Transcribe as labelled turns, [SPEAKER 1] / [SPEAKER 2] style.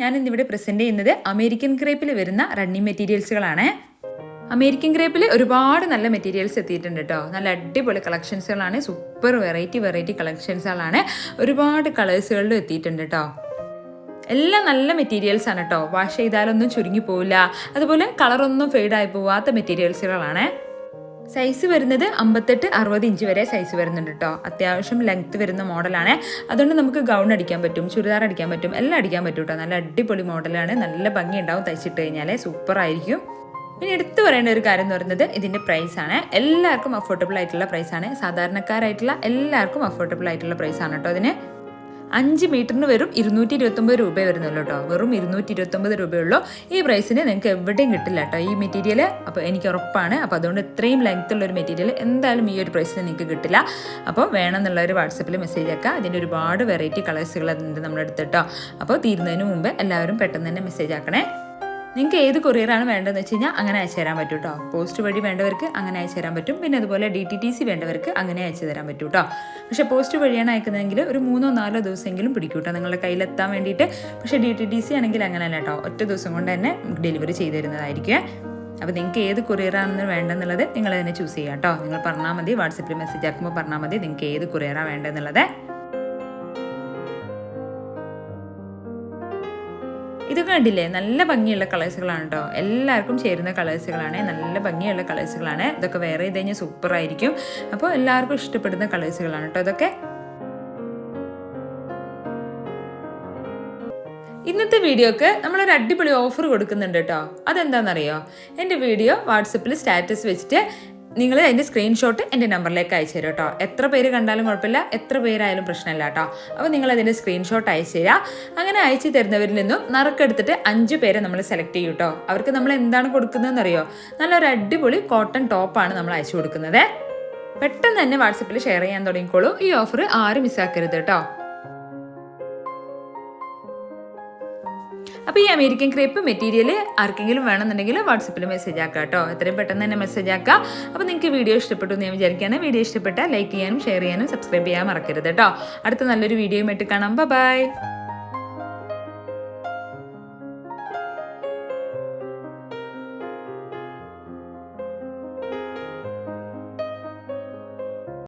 [SPEAKER 1] ഞാൻ ഇന്നിവിടെ പ്രസന്റ് ചെയ്യുന്നത് അമേരിക്കൻ ക്രേപ്പിൽ വരുന്ന റണ്ണിങ് മെറ്റീരിയൽസുകളാണ് അമേരിക്കൻ ക്രേപ്പിൽ ഒരുപാട് നല്ല മെറ്റീരിയൽസ് എത്തിയിട്ടുണ്ട് കേട്ടോ നല്ല അടിപൊളി കളക്ഷൻസുകളാണ് സൂപ്പർ വെറൈറ്റി വെറൈറ്റി കളക്ഷൻസുകളാണ് ഒരുപാട് കളേഴ്സുകളിലും എത്തിയിട്ടുണ്ട് കേട്ടോ എല്ലാം നല്ല മെറ്റീരിയൽസ് ആണ് കേട്ടോ വാഷ് ചെയ്താലൊന്നും ചുരുങ്ങി പോവില്ല. അതുപോലെ കളറൊന്നും ഫെയ്ഡായി പോവാത്ത മെറ്റീരിയൽസുകളാണ് സൈസ് വരുന്നത് അമ്പത്തെട്ട് അറുപത് ഇഞ്ച് വരെ സൈസ് വരുന്നുണ്ട് കേട്ടോ അത്യാവശ്യം ലെങ്ത് വരുന്ന മോഡലാണ് അതുകൊണ്ട് നമുക്ക് ഗൗൺ അടിക്കാൻ പറ്റും ചുരിദാർ അടിക്കാൻ പറ്റും എല്ലാം അടിക്കാൻ പറ്റും കേട്ടോ നല്ല അടിപൊളി മോഡലാണ് നല്ല ഭംഗി ഉണ്ടാവും തയ്ച്ചിട്ട് കഴിഞ്ഞാൽ സൂപ്പർ ആയിരിക്കും. പിന്നെ എടുത്തു പറയേണ്ട ഒരു കാര്യം എന്ന് പറയുന്നത് ഇതിന്റെ പ്രൈസ് ആണ്. എല്ലാവർക്കും അഫോർഡബിൾ ആയിട്ടുള്ള പ്രൈസാണ് സാധാരണക്കാരായിട്ടുള്ള എല്ലാവർക്കും അഫോർഡബിൾ ആയിട്ടുള്ള പ്രൈസാണ് കേട്ടോ അതിന് അഞ്ച് മീറ്ററിന് വെറും ഇരുന്നൂറ്റി ഇരുപത്തൊമ്പത് രൂപ വരുന്നുള്ളൂ കേട്ടോ. വെറും ഇരുന്നൂറ്റി ഇരുപത്തൊമ്പത് രൂപയുള്ളൂ. ഈ പ്രൈസിന് നിങ്ങൾക്ക് എവിടെയും കിട്ടില്ല കേട്ടോ. ഈ മെറ്റീരിയൽ അപ്പോൾ എനിക്ക് ഉറപ്പാണ്. അപ്പോൾ അതുകൊണ്ട് ഇത്രയും ലെങ്ത് ഉള്ള ഒരു മെറ്റീരിയൽ എന്തായാലും ഈ ഒരു പ്രൈസിന് നിങ്ങൾക്ക് കിട്ടില്ല. അപ്പോൾ വേണമെന്നുള്ളവർ വാട്സപ്പിൽ മെസ്സേജ് ആക്കുക അതിന്റെ ഒരുപാട് വെറൈറ്റി കളേഴ്സുകൾ നമ്മുടെ അടുത്ത് കേട്ടോ. അപ്പോൾ തീരുന്നതിന് മുമ്പ് എല്ലാവരും പെട്ടെന്ന് തന്നെ മെസ്സേജ് ആക്കണേ. നിങ്ങൾക്ക് ഏത് കൊറിയറാണ് വേണ്ടതെന്ന് വെച്ച് കഴിഞ്ഞാൽ അങ്ങനെ അയച്ചു തരാൻ പറ്റും കേട്ടോ പോസ്റ്റ് വഴി വേണ്ടവർക്ക് അങ്ങനെ അയച്ചു തരാൻ പറ്റും. പിന്നെ അതുപോലെ ഡി ടി ടി സി വേണ്ടവർക്ക് അങ്ങനെ അയച്ചു തരാൻ പറ്റും കേട്ടോ പക്ഷേ പോസ്റ്റ് വഴിയാണ് അയക്കുന്നതെങ്കിൽ ഒരു മൂന്നോ നാലോ ദിവസമെങ്കിലും പിടിക്കും കേട്ടോ നിങ്ങളുടെ കയ്യിലെത്താൻ വേണ്ടിയിട്ട്. പക്ഷേ ഡി ടി ടി സി ആണെങ്കിൽ അങ്ങനെയല്ല കേട്ടോ ഒറ്റ ദിവസം കൊണ്ട് തന്നെ ഡെലിവറി ചെയ്തു തരുന്നതായിരിക്കും. അപ്പോൾ നിങ്ങൾക്ക് ഏത് കൊറിയറാണെന്ന് വേണ്ടെന്നുള്ളത് നിങ്ങൾ തന്നെ ചൂസ് ചെയ്യാം കേട്ടോ നിങ്ങൾ പറഞ്ഞാൽ മതി. വാട്സപ്പിൽ മെസ്സേജ് ആക്കുമ്പോൾ പറഞ്ഞാൽ മതി നിങ്ങൾക്ക് ഏത് കൊറിയറാണ് വേണ്ടതെന്നുള്ളത്. ഇത് കണ്ടില്ലേ? നല്ല ഭംഗിയുള്ള കളേഴ്സുകളാണ് കേട്ടോ എല്ലാവർക്കും ചേരുന്ന കളേഴ്സുകളാണ് നല്ല ഭംഗിയുള്ള കളേഴ്സുകളാണ് ഇതൊക്കെ വേറെ ചെയ്ത് കഴിഞ്ഞാൽ സൂപ്പർ ആയിരിക്കും. അപ്പോൾ എല്ലാവർക്കും ഇഷ്ടപ്പെടുന്ന കളേഴ്സുകളാണ് കേട്ടോ ഇതൊക്കെ. ഇന്നത്തെ വീഡിയോക്ക് നമ്മളൊരു അടിപൊളി ഓഫർ കൊടുക്കുന്നുണ്ട് കേട്ടോ അതെന്താണെന്നറിയോ എന്റെ വീഡിയോ വാട്സപ്പിൽ സ്റ്റാറ്റസ് വെച്ചിട്ട് നിങ്ങൾ അതിന്റെ സ്ക്രീൻഷോട്ട് എന്റെ നമ്പറിലേക്ക് അയച്ചു തരും കേട്ടോ എത്ര പേര് കണ്ടാലും കുഴപ്പമില്ല എത്ര പേരായാലും പ്രശ്നമില്ല കേട്ടോ. അപ്പോൾ നിങ്ങൾ അതിന്റെ സ്ക്രീൻഷോട്ട് അയച്ചു തരിക അങ്ങനെ അയച്ചു തരുന്നവരിൽ നിന്നും നറുക്കെടുത്തിട്ട് അഞ്ച് പേരെ നമ്മൾ സെലക്ട് ചെയ്യും കേട്ടോ അവർക്ക് നമ്മൾ എന്താണ് കൊടുക്കുന്നതെന്ന് അറിയോ നല്ലൊരു അടിപൊളി കോട്ടൺ ടോപ്പാണ് നമ്മൾ അയച്ചു കൊടുക്കുന്നത്. പെട്ടെന്ന് തന്നെ വാട്സപ്പിൽ ഷെയർ ചെയ്യാൻ തുടങ്ങിക്കോളൂ. ഈ ഓഫർ ആരും മിസ്സാക്കരുത് കേട്ടോ അപ്പോൾ ഈ അമേരിക്കൻ ക്രേപ്പ് മെറ്റീരിയൽ ആർക്കെങ്കിലും വേണമെന്നുണ്ടെങ്കിൽ വാട്സപ്പിൽ മെസ്സേജ് ആക്കാം കേട്ടോ. എത്രയും പെട്ടെന്ന് തന്നെ മെസ്സേജ് ആക്കാം. അപ്പോൾ നിങ്ങൾക്ക് വീഡിയോ ഇഷ്ടപ്പെട്ടു എന്ന് ഞാൻ വിചാരിക്കുകയാണ്. വീഡിയോ ഇഷ്ടപ്പെട്ടാൽ ലൈക്ക് ചെയ്യാനും ഷെയർ ചെയ്യാനും സബ്സ്ക്രൈബ് ചെയ്യാൻ മറക്കരുത് കേട്ടോ. അടുത്ത നല്ലൊരു വീഡിയോയുമായിട്ട് കാണാം. ബൈ